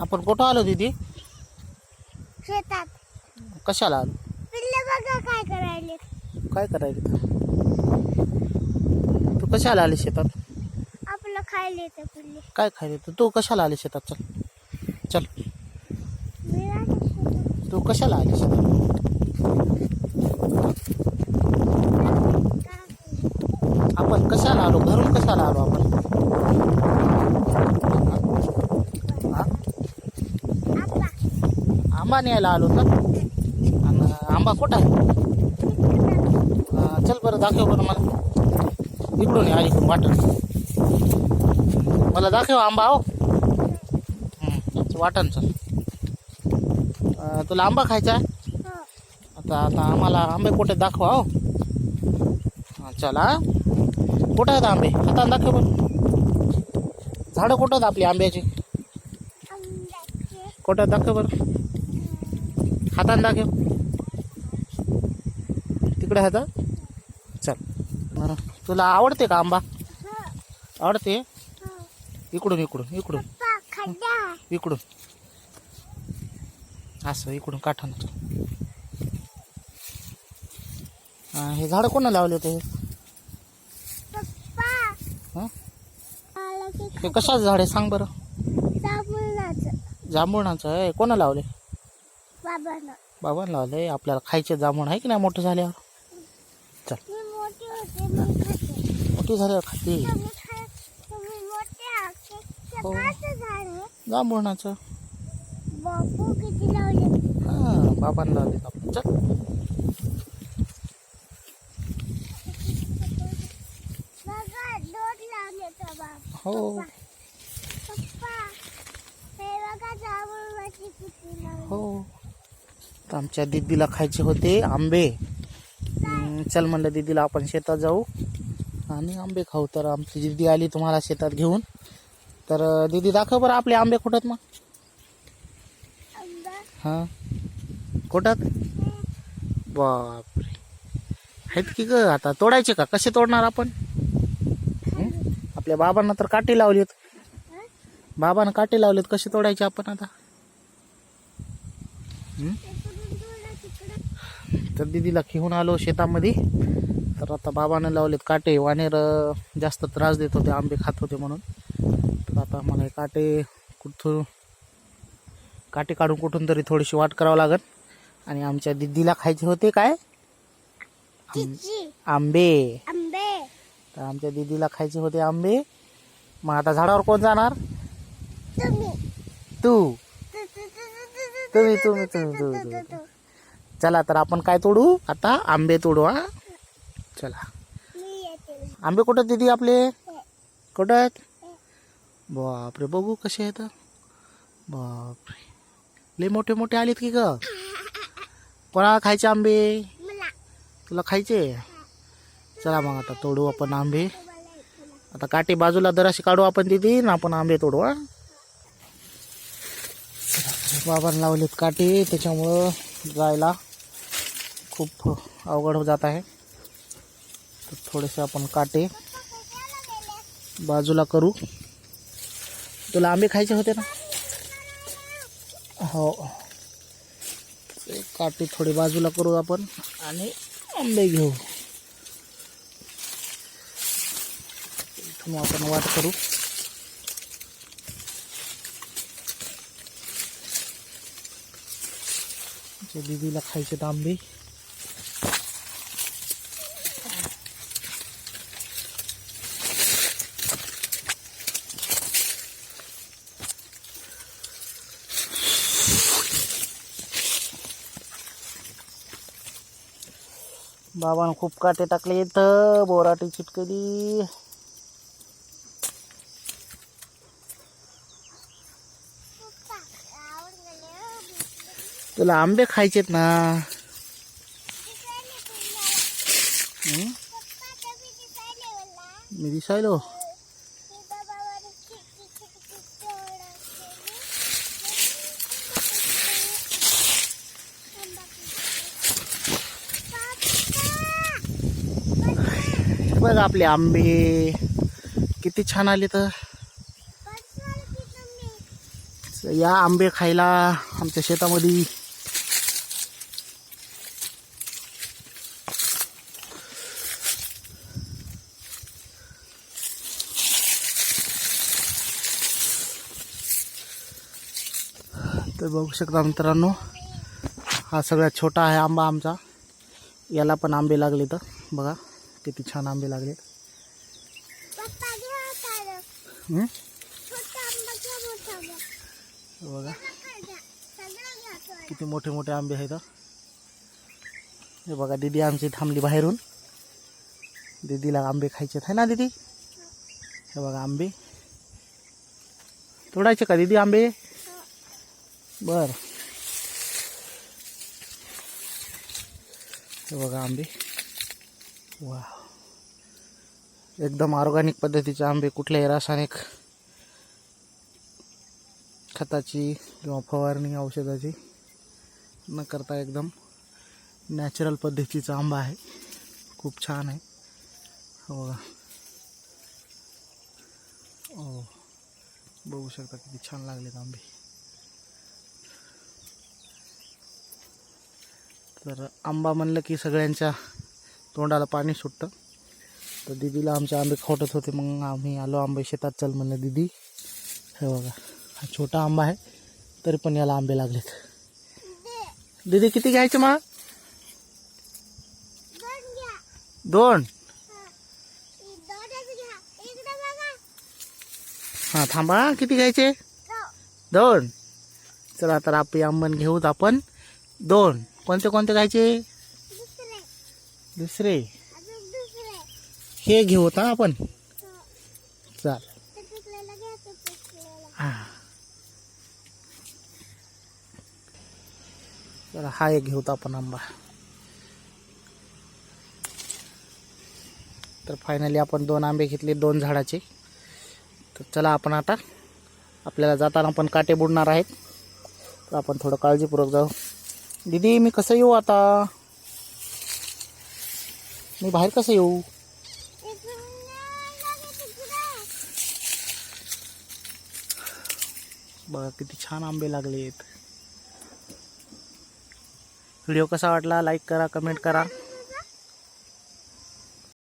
आपण कुठं आलो दीदी? शेतात. कशाला? आलो पिल्ले बघा काय करायले काय करायचं तू कशाला आली शेतात? आपलं खायला येतं पिल्ले. काय खायला तू तू कशाला आली शेतात? चल. चल. मी राहते शेतात. तू कशाला आली शेतात? का? आपण कशाला आलो? घरून कशाला आलो आपण हा? आप्पा, आंबा न्यायला आलो होतो. आणि आंबा कुठं आहे? चल बरं दाखव बरं मला. इकडून या इकडून वाटण मला दाखव आंबा हो. हं, वाटण चल. तुला आंबा खायचा आहे? आता आता आम्हाला आंबे कुठे दाखवा हो. हा, चला. कुठं आहेत आंबे? आता दाखव बरं. झाडं कुठं आहेत आपली आंब्याची? कुठं दाखव बरं. हाताने दाखव तिकडे आहेत हा? चल. बरं तुला आवडते का आंबा? हो, आवडते? हो. इकडून इकडून इकडून. इकडून. असं इकडून काठानं हा, हे झाडं कोणा लावले होते? हे? कशाचं झाड आहे? सांग बरं. जांभळाचं. जांभुणाचं आहे कोणा लावले? बाबानं. बाबांना लावले आपल्याला खायचे जांभूळ आहे की नाही मोठं झाल्यावर? मी मोठी होते खाते. मोठी झाल्यावर खाते. तुम्ही खा तुम्ही मोठे आहात ते हो. बापू किती लावले? हा बाबांना लावले. आपण चल. बघा दोन लावले तर बाप. हो. पप्पा हे बघा किती लावले. हो. तर आमच्या दीदीला खायचे होते आंबे. चल म्हणलं दीदीला आपण शेतात जाऊ. आणि आंबे खाऊ. तर आमची दीदी आली तुम्हाला शेतात घेऊन. तर दीदी दाखव बरं आपले आंबे कुठं आहेत मग? हां? कुठं आहेत? बापरे. आहेत की ग आता? तोडायचे का? कसे तोडणार आपण? आपल्या बाबांना तर काटे लावलेत. बाबांना काटे लावलेत. कसे तोडायचे आपण आता? हं? तर दिदीला घेऊन आलो शेतामध्ये. तर आता बाबाने लावलेत काटे. वानेर जास्त त्रास देत होते आंबे खात होते म्हणून. तर आता मला हे काटे कुठून काटे काढून कुठून तरी थोडीशी वाट करावं लागत आणि आमच्या दिदीला खायचे होते काय? आंबे. आंबे. तर आमच्या दिदीला खायचे होते आंबे. मग आता झाडावर कोण जाणार? तू. तुम्ही तुम्ही तुम्ही तुम्ही चला तर आपण काय तोडू? आता आंबे तोडू हा. चला. आंबे कुठं दिदी आपले? कुठं आहेत? बापरे बघू कसे आहेत. बापरे. लय मोठे मोठे आलेत की ग? कोणाला खायचे आंबे? तुला खायचे? चला मग आता तोडू आपण आंबे. आता काटे बाजूला दराशी काढू आपण दिदी ना आपण आंबे तोडू हा. बाबांना लावलेत काटे त्याच्यामुळं जायला खूप अवघड जात आहे. तर थोडेसे आपण काटे बाजूला करू. तुला आंबे खायचे होते ना? हो. ते काटे थोडे बाजूला करू आणि आंबे घेऊ. इथून आपण वाट करू. दीदीला खायचे आंबे. बाबानं खूप काटे टाकले इथं. बोराटी चिटकली. तुला आंबे खायचेत ना? मी दिसायलो ही बाबावर किती किती तोड असते. आंबा किती. बघ आपले आंबे. किती छान आले तर. या आंबे खायला आमच्या शेतामध्ये. तर बघू शकता मित्रांनो हा सगळ्यात छोटा आहे आंबा आमचा. याला पण आंबे लागले तर बघा. किती छान आंबे हं? आंबा बघा. किती मोठे मोठे आंबे आहेत हं. हे बघा दीदी आमची थांबली बाहेरून। दीदीला आंबे खायचे आहे ना दीदी? हे बघा आंबे तोडायचे का दीदी आंबे बर। हे बघा आंबे वा एकदम ऑर्गॅनिक पद्धतीचे आंबे कुठल्याही रासायनिक खताची किंवा फवारणी औषधाची न करता एकदम नॅचरल पद्धतीचा आंबा आहे. खूप छान आहे. हो. बघा हो. बघू शकता किती छान लागलेत आंबे. तर आंबा म्हणलं की सगळ्यांच्या तोंडाला पाणी सुटतं. तर दिदीला आमचे आंबे खोटत होते मग आम्ही आलो आंबे शेतात. चल म्हणलं दिदी हे बघा हा छोटा आंबा आहे तरी पण याला आंबे लागलेत. दिदी दीदी किती घ्यायचे मग? दोन. हा. हां थांबा किती घ्यायचे? दोन. चला तर आपली आंबन घेऊत आपण. दोन. कोणते कोणते घ्यायचे? दुसरे दुसरे. हे घेऊत हा आपण. चाल. हा. हां हा एक घेऊत आपण आंबा. तर फायनली आपण दोन आंबे घेतले दोन झाडाचे. तर चला आपण आता आपल्याला जाताना पण काटे बुडणार आहेत. तर आपण थोडं काळजीपूर्वक जाऊ. दीदी मी कसं येऊ आता? मी बाहेर कसं येऊ इकडून नाही लागत इकडे. बघा किती छान आंबे लागले आहेत व्हिडिओ कसा वाटला लाईक करा कमेंट करा.